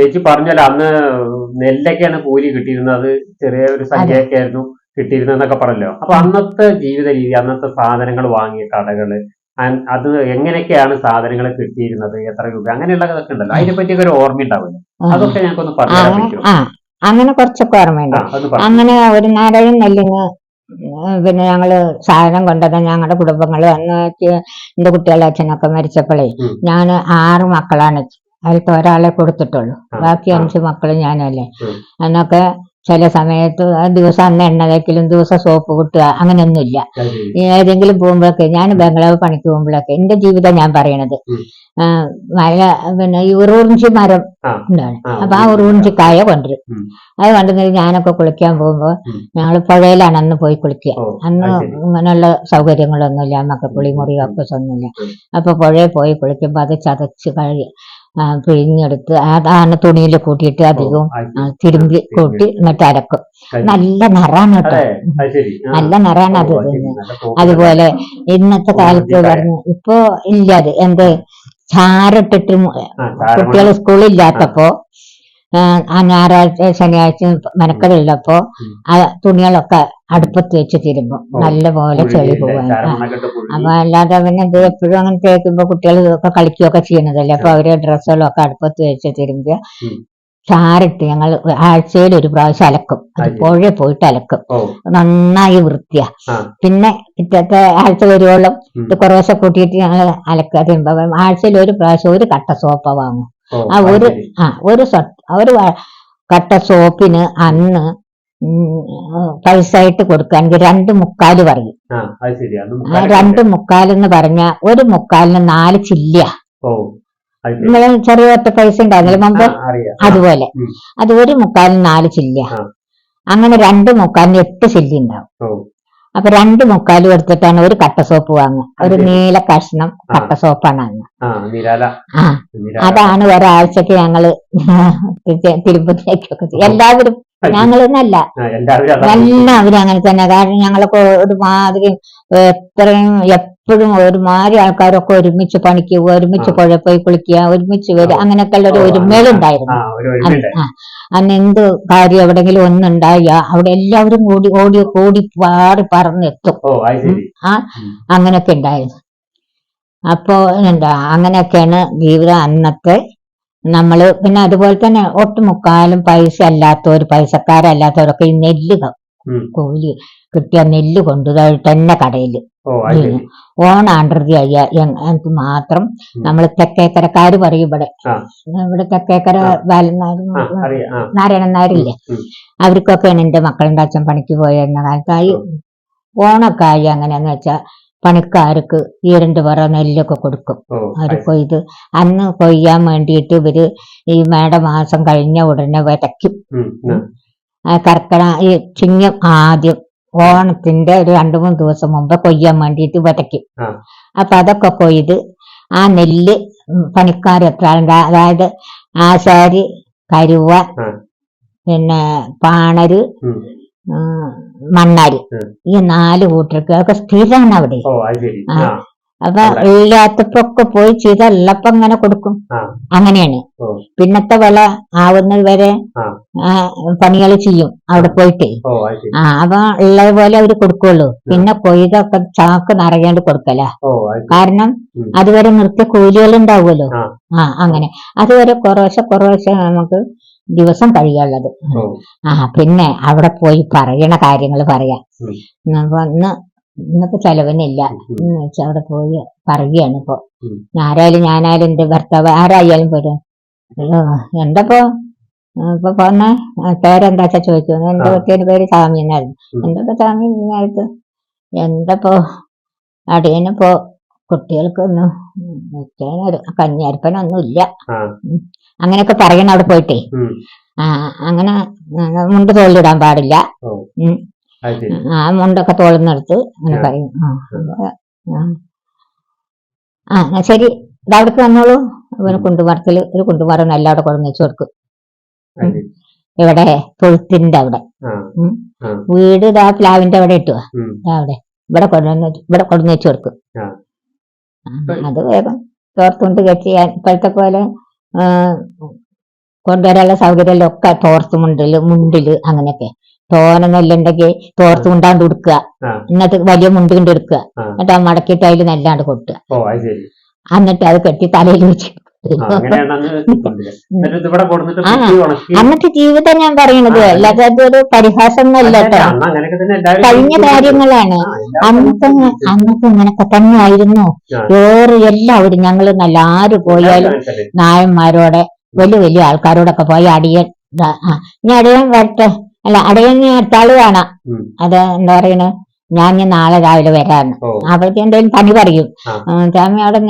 ചേച്ചി പറഞ്ഞല്ലോ അന്ന് നെല്ലൊക്കെയാണ് കൂലി കിട്ടിയിരുന്നത്. ചെറിയ ഒരു സംഖ്യയൊക്കെ ആയിരുന്നു കിട്ടിയിരുന്നതെന്നൊക്കെ പറഞ്ഞല്ലോ. അപ്പൊ അന്നത്തെ ജീവിത രീതി അന്നത്തെ സാധനങ്ങൾ വാങ്ങിയ കടകൾ അത് എങ്ങനെയൊക്കെയാണ് സാധനങ്ങൾ കിട്ടിയിരുന്നത് എത്ര രൂപ അങ്ങനെയുള്ളതൊക്കെ ഉണ്ടല്ലോ. അതിനെ പറ്റിയൊക്കെ ഒരു ഓർമ്മ ഉണ്ടാവില്ല? അതൊക്കെ ഞങ്ങൾക്കൊന്ന് പറഞ്ഞു അങ്ങനെ പറ്റുമോ? ആ. അങ്ങനെ കുറച്ചൊക്കെ ഓർമ്മയുണ്ട്. അങ്ങനെ ഒരു നാരായണ നെല്ലിന് പിന്നെ ഞങ്ങൾ സാധനം കൊണ്ടത് ഞങ്ങളുടെ കുടുംബങ്ങൾ അന്ന് എന്റെ കുട്ടികളുടെ അച്ഛനൊക്കെ മരിച്ചപ്പോഴേ ഞാൻ ഞാൻ ആറ് മക്കളാണ് അതിലത്തെ ഒരാളെ കൊടുത്തിട്ടുള്ളൂ. ബാക്കി. അഞ്ച് മക്കളും ഞാനല്ലേ. അന്നൊക്കെ എന്നൊക്കെ ചില സമയത്ത് ദിവസം അന്ന് എണ്ണ തേക്കലും ദിവസം സോപ്പ് കിട്ടുക അങ്ങനെയൊന്നുമില്ല. ഏതെങ്കിലും പോകുമ്പോഴൊക്കെ ഞാൻ ബംഗ്ലാവ് പണിക്ക് പോകുമ്പോഴൊക്കെ എന്റെ ജീവിതം ഞാൻ പറയണത്. മഴ മല പിന്നെ ഈ ഉറൂർഞ്ചി മരം. ഉണ്ടാണ് അപ്പൊ ആ ഉറൂർഞ്ചി കായ കൊണ്ടുവരും. അത് കൊണ്ടുവന്നിട്ട് ഞാനൊക്കെ കുളിക്കാൻ പോകുമ്പോ ഉം. ഞങ്ങൾ പുഴയിലാണ് അന്ന് പോയി കുളിക്കുക. അന്ന്. ഇങ്ങനെയുള്ള സൗകര്യങ്ങളൊന്നുമില്ല. നമുക്ക് കുളിമുറി ഒന്നുമില്ല. അപ്പൊ പുഴയിൽ പോയി കുളിക്കുമ്പോൾ അത് ചതച്ച് കഴുകി ആ, പിഴിഞ്ഞെടുത്ത് അതാണ് തുണിയിൽ കൂട്ടിയിട്ട് അധികവും. തിരുമ്പി കൂട്ടി എന്നിട്ട് അരക്കും. നല്ല നിറാണ് കേട്ടോ. നല്ല നിറാണ് അത് അതുപോലെ ഇന്നത്തെ കാലത്ത് പറഞ്ഞു ഇപ്പൊ ഇല്ല അത്. എന്ത്? ചാറിട്ടിട്ട്. കുട്ടികൾ സ്കൂളില്ലാത്തപ്പോ ആ. ഞായറാഴ്ച ശനിയാഴ്ച മെനക്കടുള്ളപ്പോ ആ തുണികളൊക്കെ അടുപ്പത്ത് വെച്ച് തിരുമ്പോ. ഓ, നല്ല പോലെ ചെളി? പോവാൻ. അപ്പൊ അല്ലാതെ പിന്നെ ഇത് എപ്പോഴും അങ്ങനെ തേക്കുമ്പോ കുട്ടികൾ ഒക്കെ കളിക്കുകയൊക്കെ ചെയ്യണതല്ലേ അപ്പൊ അവർ ഡ്രസ്സുകളൊക്കെ അടുപ്പത്ത് വെച്ച് തിരുമ്പിയ ചാരിട്ട് ഞങ്ങൾ ആഴ്ചയിൽ ഒരു പ്രാവശ്യം അലക്കും. അത് പുഴ പോയിട്ട് അലക്കും. നന്നായി വൃത്തിയാ. പിന്നെ ഇറ്റത്തെ ആഴ്ച വരുവോളം. ഇത് കുറേശ്ശെ കൂട്ടിയിട്ട് ഞങ്ങൾ അലക്കുക. തിരുമ്പോ ആഴ്ചയിൽ ഒരു പ്രാവശ്യം ഒരു കട്ട സോപ്പ വാങ്ങും. ആ ഒരു ആ ഒരു ഒരു കട്ട സോപ്പിന് അന്ന് പൈസ ആയിട്ട് കൊടുക്കുകയാണെങ്കിൽ രണ്ട് മുക്കാൽ പറയും. രണ്ട് മുക്കാലെന്ന് പറഞ്ഞ ഒരു മുക്കാലിന് നാല് ചില്ല. നമ്മൾ ചെറിയ ഒറ്റ പൈസ ഉണ്ടായിരുന്നില്ല. മുമ്പ് അതുപോലെ. അത് ഒരു മുക്കാലിന് നാല് ചില്ല. അങ്ങനെ രണ്ട് മുക്കാലിന് എട്ട് ചില്ലി ഉണ്ടാവും. അപ്പൊ രണ്ട് മുക്കാലും എടുത്തിട്ടാണ് ഒരു കട്ട സോപ്പ് വാങ്ങുക. ഒരു. നീല കഷ്ണം. കട്ട സോപ്പാണ് അന്ന് നിരാല. അതാണ് ഒരാഴ്ചക്ക് ഞങ്ങൾ തിരുമ്പത്തേക്കൊക്കെ എല്ലാവരും ഞങ്ങളെന്നല്ല. അതാ അങ്ങനെ തന്നെ. കാരണം ഞങ്ങളൊക്കെ ഒരുമാതിരി എത്രയും എപ്പോഴും ഒരുമാതിരി ആൾക്കാരൊക്കെ ഒരുമിച്ച് പണിക്ക് പോവുക ഒരുമിച്ച്. പുഴ പോയി കുളിക്കുക ഒരുമിച്ച് വരിക അങ്ങനെയൊക്കെ ഉള്ള ഒരു ഓ, ഒരുമേളുണ്ടായിരുന്നു ആ ഒരു ഒരുമയുണ്ട്. അന്ന് എന്ത് കാര്യം എവിടെങ്കിലും ഒന്നുണ്ടായ അവിടെ എല്ലാവരും കൂടി ഓടി ഓടി പാടി പറന്നെത്തും ആ അങ്ങനെയൊക്കെ ഉണ്ടായിരുന്നു. അപ്പോ എന്താ അങ്ങനെയൊക്കെയാണ് ജീവിതം അന്നത്തെ നമ്മൾ പിന്നെ അതുപോലെ തന്നെ ഒട്ടുമുക്കാലും പൈസ അല്ലാത്തവർ പൈസക്കാരല്ലാത്തവരൊക്കെ ഈ നെല്ല്. കൂലി കിട്ടിയ നെല്ല് കൊണ്ടുപോയി തന്നെ കടയിൽ ഓണാണ്ടൃതി അയ്യ എന്ത് മാത്രം. നമ്മൾ തെക്കേക്കരക്കാര് പറയും ഇവിടെ. ഇവിടെ തെക്കേക്കര. ബാലനാരും നാരായണൻ നായരില്ലേ. അവർക്കൊക്കെയാണ് എന്റെ മക്കളുടെ അച്ഛൻ പണിക്ക് പോയിരുന്ന കാലത്തായി ഓണൊക്കെ ആയി അങ്ങനെയാന്ന് വെച്ചാ പണിക്കാർക്ക് ഈ രണ്ട് പറ നെല്ലൊക്കെ കൊടുക്കും. അത് കൊയ്ത് അന്ന് കൊയ്യാൻ വേണ്ടിയിട്ട് ഇവർ ഈ മേടമാസം കഴിഞ്ഞ ഉടനെ വിതയ്ക്കും കർക്കട ഈ ചിങ്ങം ആദ്യം ഓണത്തിന്റെ ഒരു രണ്ടു മൂന്ന് ദിവസം മുമ്പ് കൊയ്യാൻ വേണ്ടിയിട്ട് വിതയ്ക്കും. അപ്പൊ അതൊക്കെ കൊയ്ത് ആ നെല്ല് പണിക്കാർ എത്ര അതായത് ആശാരി കരുവ. പിന്നെ പാണര് മണ്ണാര്. ഈ നാല് കൂട്ടർക്ക് അതൊക്കെ സ്ഥിരമാണ് അവിടെ. അപ്പൊ. ഇല്ലാത്തപ്പൊക്കെ പോയി ചെയ്തല്ലപ്പോ അങ്ങനെ കൊടുക്കും. അങ്ങനെയാണ്. പിന്നത്തെ വില ആവുന്നത് വരെ. പണികൾ ചെയ്യും അവിടെ പോയിട്ട്. ആ അപ്പൊ ഉള്ളത് പോലെ അവർ കൊടുക്കുള്ളൂ. പിന്നെ കൊയ്തൊക്കെ ചാക്ക് നിറയാണ്ട് കൊടുക്കല. കാരണം അതുവരെ നിർത്തിയ കൂലികൾ ഉണ്ടാവുമല്ലോ. ആ. ആ അങ്ങനെ. അതുവരെ കുറേശ്ശെ കുറേശ്ശെ നമുക്ക് ദിവസം കഴിയുള്ളത് ആ പിന്നെ അവിടെ പോയി പറയണ കാര്യങ്ങൾ പറയാം ഇന്ന് ഇന്നിപ്പോ ചെലവിനില്ല. എന്ന് വെച്ചാൽ അവിടെ പോയി പറയുകയാണ് ഇപ്പൊ. ആരായാലും ഞാനായാലും എന്റെ ഭർത്താവ് ആരായാലും അയ്യോ എന്തപ്പോ? ഇപ്പൊ പോന്ന? പേരെന്താ വെച്ചാ ചോദിച്ചു എന്റെ. കുട്ടിയുടെ പേര് സ്വാമി എന്നായിരുന്നു. എന്തൊക്കെ സ്വാമി ഇങ്ങനത്ത് എന്തപ്പോ അടിയനിപ്പോ കുട്ടികൾക്കൊന്നും കഞ്ഞിയരപ്പനൊന്നും ഇല്ല അങ്ങനെയൊക്കെ പറയണം അവിടെ പോയിട്ടേ. ആ അങ്ങനെ മുണ്ട് തോളിലിടാൻ പാടില്ല. ആ മുണ്ടൊക്കെ തോളുന്നെടുത്ത് അങ്ങനെ. പറയും. ആ, ശരി. ഇത് അവിടേക്ക് വന്നോളൂ. ഒരു ഉം. ഒരു കുണ്ടുമരം എല്ലാം അവിടെ കൊണ്ടു വെച്ചു കൊടുക്കും. ഇവിടെ തൊഴുത്തിന്റെ അവിടെ. വീട് ഇതാ പ്ലാവിന്റെ അവിടെ ഇട്ടുക ഉം. അവിടെ. ഇവിടെ കൊണ്ടുവന്ന് ഇവിടെ കൊണ്ടുവന്ന് വെച്ചു കൊടുക്കും. അത് വേഗം തോർത്തുകൊണ്ട് കെട്ടി ഇപ്പോഴത്തെ പോലെ കൊണ്ടുവരാനുള്ള സൗകര്യമല്ല ഒക്കെ തോർത്ത് മുണ്ടിൽ മുണ്ടിൽ അങ്ങനെയൊക്കെ. തോന നെല്ലുണ്ടെങ്കിൽ തോർത്ത് മുണ്ടാണ്ട് കൊടുക്കുക എന്നിട്ട് വലിയ മുണ്ട് കൊണ്ട് എടുക്കുക. എന്നിട്ട് ആ മടക്കിയിട്ട് അതിൽ നെല്ലാണ്ട് കൊട്ടുക. എന്നിട്ട് അത് കെട്ടി തലയിൽ വെച്ച് അന്നത്തെ ജീവിതം ഞാൻ പറയണത്. അല്ലാതെ അതൊരു പരിഹാസം ഒന്നല്ല അതെ, കേട്ടോ. അന്ന് അങ്ങനെയൊക്കെ തന്നെ എല്ലാവരും കഴിഞ്ഞ കാര്യങ്ങളാണ്. അന്നത്തെ. അന്നത്തെ ഇങ്ങനൊക്കെ തന്നെ ആയിരുന്നു. വേറെ എല്ലാവരും ഞങ്ങൾ നല്ല ആര് പോയാലും നായന്മാരോടെ വലിയ വലിയ ആൾക്കാരോടൊക്കെ പോയി അടിയൻ ഇനി അടിയൻ വരട്ടെ. അല്ല അടിയൻ അടുത്ത ആൾ കാണാം അത് എന്താ പറയണ? ഞാൻ നാളെ രാവിലെ വരാന്ന്. ഓ. എന്തെങ്കിലും പണി പറയും. സ്വാമി അവിടെ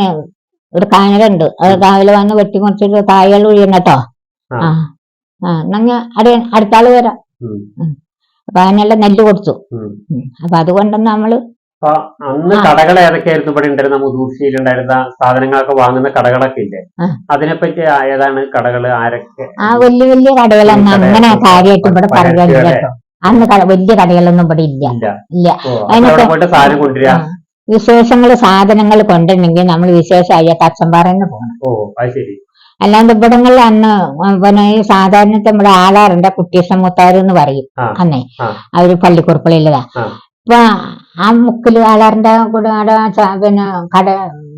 ഒരു കാനലുണ്ട് അത് രാവിലെ വന്ന് വെട്ടിമുറിച്ചിട്ട് കായകൾ ഒഴിയണം കേട്ടോ. ആ. ആ. ആ എന്നാ ഞാൻ അടിയൻ അടുത്ത വരാം അപ്പൊ അതിനുള്ള നെല്ല് കൊടുത്തു. അപ്പൊ അതുകൊണ്ടൊന്ന് നമ്മൾ അന്ന്. കടകൾ ഏതൊക്കെയായിരുന്നു? ഇവിടെ ഉണ്ടായിരുന്ന മുതൂർച്ചയിലുണ്ടായിരുന്ന സാധനങ്ങളൊക്കെ വാങ്ങുന്ന കടകളൊക്കെ ഇല്ലേ? അതിനെപ്പറ്റി ഏതാണ് കടകൾ? ആരൊക്കെ? ആ വലിയ വലിയ കടകളൊന്നും കട- അങ്ങനെ കാര്യമായിട്ട് ഇവിടെ പറയുക അന്ന് വലിയ കടകളൊന്നും ഇവിടെ ഇല്ല. ഇല്ല. അതിനൊക്കെ- സാധനം കൊണ്ടുവരിക. ആ. വിശേഷങ്ങൾ സാധനങ്ങൾ കൊണ്ടുണ്ടെങ്കിൽ നമ്മൾ വിശേഷമായ തച്ചമ്പാറന്ന് പോകണം ഓ അത് ശരി അല്ലാണ്ട് ഇവിടങ്ങളിൽ അന്ന് പിന്നെ ഈ സാധാരണ നമ്മുടെ ആളാറുണ്ട് എന്ന് പറയും അന്നെ. അവർ പള്ളിക്കുറപ്പിലുള്ളതാ ആ. അപ്പൊ ആ മുക്കിൽ ആളാറിന്റെ കൂടെ അവിടെ പിന്നെ കട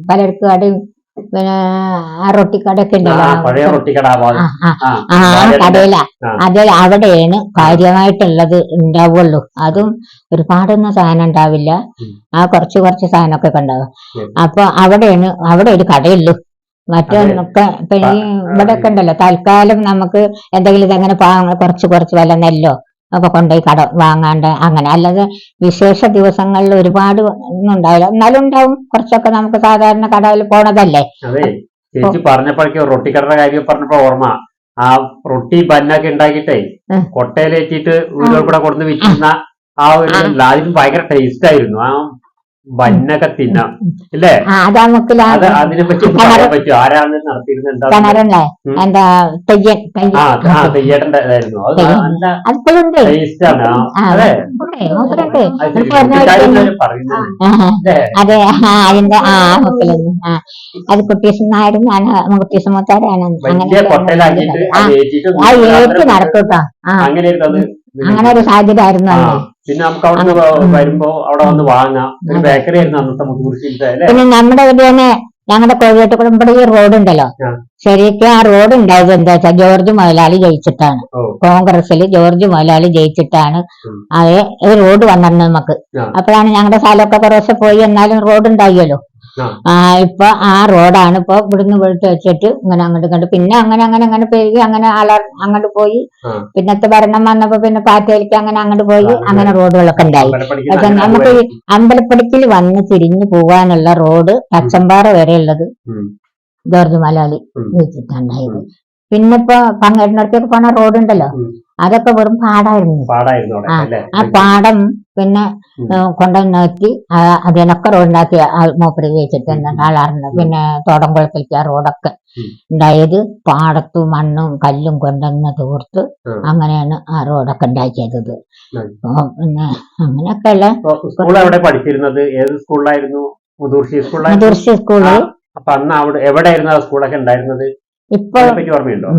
പലർക്ക് കടയും പിന്നെ ആ റൊട്ടിക്കടയൊക്കെ ആ, ഉണ്ടല്ലോ പഴയ റൊട്ടിക്കട ആ കടയില. അതെ അതിൽ അവിടെയാണ് കാര്യമായിട്ടുള്ളത് ഉണ്ടാവുള്ളൂ. അതും ഒരുപാടൊന്നും സാധനം ഉണ്ടാവില്ല. ആ കുറച്ച് കുറച്ച് സാധനമൊക്കെ ഉണ്ടാവും. അപ്പൊ അവിടെയാണ് അവിടെ ഒരു കടയുള്ളൂ. മറ്റൊന്നൊക്കെ ഇവിടെ ഒക്കെ ഉണ്ടല്ലോ. തൽക്കാലം നമുക്ക് എന്തെങ്കിലും ഇതങ്ങനെ പാവങ്ങൾ കുറച്ച് കുറച്ച് വല്ല നെല്ലോ ഒക്കെ കൊണ്ടുപോയി കട വാങ്ങാണ്ട് അങ്ങനെ. അല്ലാതെ വിശേഷ ദിവസങ്ങളിൽ ഒരുപാട് ഒന്നും ഉണ്ടാവില്ല എന്നാലും ഉണ്ടാവും. കുറച്ചൊക്കെ നമുക്ക് സാധാരണ കടയിൽ പോണതല്ലേ? അതെ. ചേച്ചി പറഞ്ഞപ്പോഴേക്കും റൊട്ടിക്കടയുടെ കാര്യം പറഞ്ഞപ്പോ ഓർമ്മ. ആ റൊട്ടി ബന്നൊക്കെ ഉണ്ടാക്കിയിട്ടേ. കൊട്ടയിലേറ്റിട്ട് വീടുകൾ കൂടെ കൊടുന്ന് വിൽക്കുന്ന ആ ഒരു. അതിന് ഭയങ്കര ടേസ്റ്റ് ആയിരുന്നു. ആ ബന്നൊക്കെ തിന്നാം. അല്ലേ അതിനെ പറ്റി പറയാൻ ആരാണ് നടത്തിയിരുന്നത് എന്താ തെയ്യേട്ടന്റെ ഇതായിരുന്നു അത് നല്ല ടേസ്റ്റ് ആണ് അതെ അത് അതിന്റെ ആ മുക്കിലുണ്ട് ആ അത് കുട്ടീസ് നായരും ഞാൻ കുട്ടീസ് മുത്താരാണ്. കൊട്ടയിലാക്കിയിട്ട് ആ ഏറ്റ് നടക്കൂട്ടോ ആ. അങ്ങനെ ഒരു സാഹചര്യം ആയിരുന്നു ആ അന്ന് പിന്നെ നമുക്ക് അവിടെ ഉം. വരുമ്പോ അവിടെ വന്ന് വാങ്ങാം. ഒരു ബേക്കറി ആയിരുന്നു അന്നത്തെ മുതൂർശീലത്തെ അല്ലേ? പിന്നെ നമ്മുടെ ഇവിടെ തന്നെ ഞങ്ങളുടെ കോഴിയോട്ട് കുടുംബത്തിൽ ഈ റോഡ് ഉണ്ടല്ലോ. ശരിക്കും ആ റോഡ് ഉണ്ടായത് എന്താ വെച്ചാൽ ജോർജ് മുതലാളി ജയിച്ചിട്ടാണ്. കോൺഗ്രസ്സിൽ കോൺഗ്രസിൽ ജോർജ് മുതലാളി ജയിച്ചിട്ടാണ്. അത് ഈ റോഡ് വന്നിരുന്നത് നമുക്ക്. അപ്പോഴാണ് ഞങ്ങളുടെ സ്ഥലമൊക്കെ കുറേശ്ശെ പോയി എന്നാലും റോഡ് ഉണ്ടായില്ലോ ആ. ഇപ്പൊ ആ റോഡാണ് ഇപ്പൊ ഇവിടുന്ന് വീട്ട് വെച്ചിട്ട് ഇങ്ങനെ അങ്ങോട്ട് കണ്ടു പിന്നെ അങ്ങനെ അങ്ങനെ അങ്ങനെ പെരുകി അങ്ങനെ അലർ അങ്ങോട്ട് പോയി. പിന്നത്തെ ഭരണം വന്നപ്പോ പിന്നെ പാറ്റയിലേക്ക് അങ്ങനെ അങ്ങോട്ട് പോയി അങ്ങനെ റോഡുകളൊക്കെ ഉണ്ടായി പക്ഷെ നമുക്ക്. അമ്പലപ്പടിക്കൽ വന്ന് തിരിഞ്ഞു പോകാനുള്ള റോഡ് പച്ചമ്പാറ വരെ ഉള്ളത് ജോർജ് മലാലി വെച്ചിട്ടാണ് വെച്ചിട്ടുണ്ടായത്. പിന്നെ ഇപ്പൊ പങ്കെടുപ്പിനടുത്തേക്ക് പോണ റോഡ് ഉണ്ടല്ലോ. അതൊക്കെ വെറും പാടായിരുന്നു. ആ, പാടം പിന്നെ. കൊണ്ടുവന്നാക്കി അതിനൊക്കെ റോഡുണ്ടാക്കി മൂപ്പര് വെച്ചിട്ടുണ്ട് ആളായിരുന്നു പിന്നെ തോടംകുളത്തേക്ക് ആ റോഡൊക്കെ ഉണ്ടായത്. പാടത്തും മണ്ണും കല്ലും കൊണ്ടുവന്ന് തൂർത്ത് അങ്ങനെയാണ് ആ റോഡൊക്കെ ഉണ്ടാക്കിയത്. പിന്നെ അങ്ങനെയൊക്കെ പഠിച്ചിരുന്നത്? ഏത് സ്കൂളിലായിരുന്നു? മുതൂർശി സ്കൂളിലായിരുന്നു? മുതിർച്ച സ്കൂൾ. അപ്പൊ അന്ന് അവിടെ എവിടെയായിരുന്നു ആ സ്കൂളൊക്കെ ഉണ്ടായിരുന്നത്? ഇപ്പൊ ഓർമ്മയുണ്ടോ.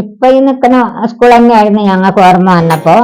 ഇപ്പൊ ഈ നിൽക്കുന്ന സ്കൂൾ തന്നെയായിരുന്നു ഞങ്ങൾക്ക് ഓർമ്മ വന്നപ്പോ.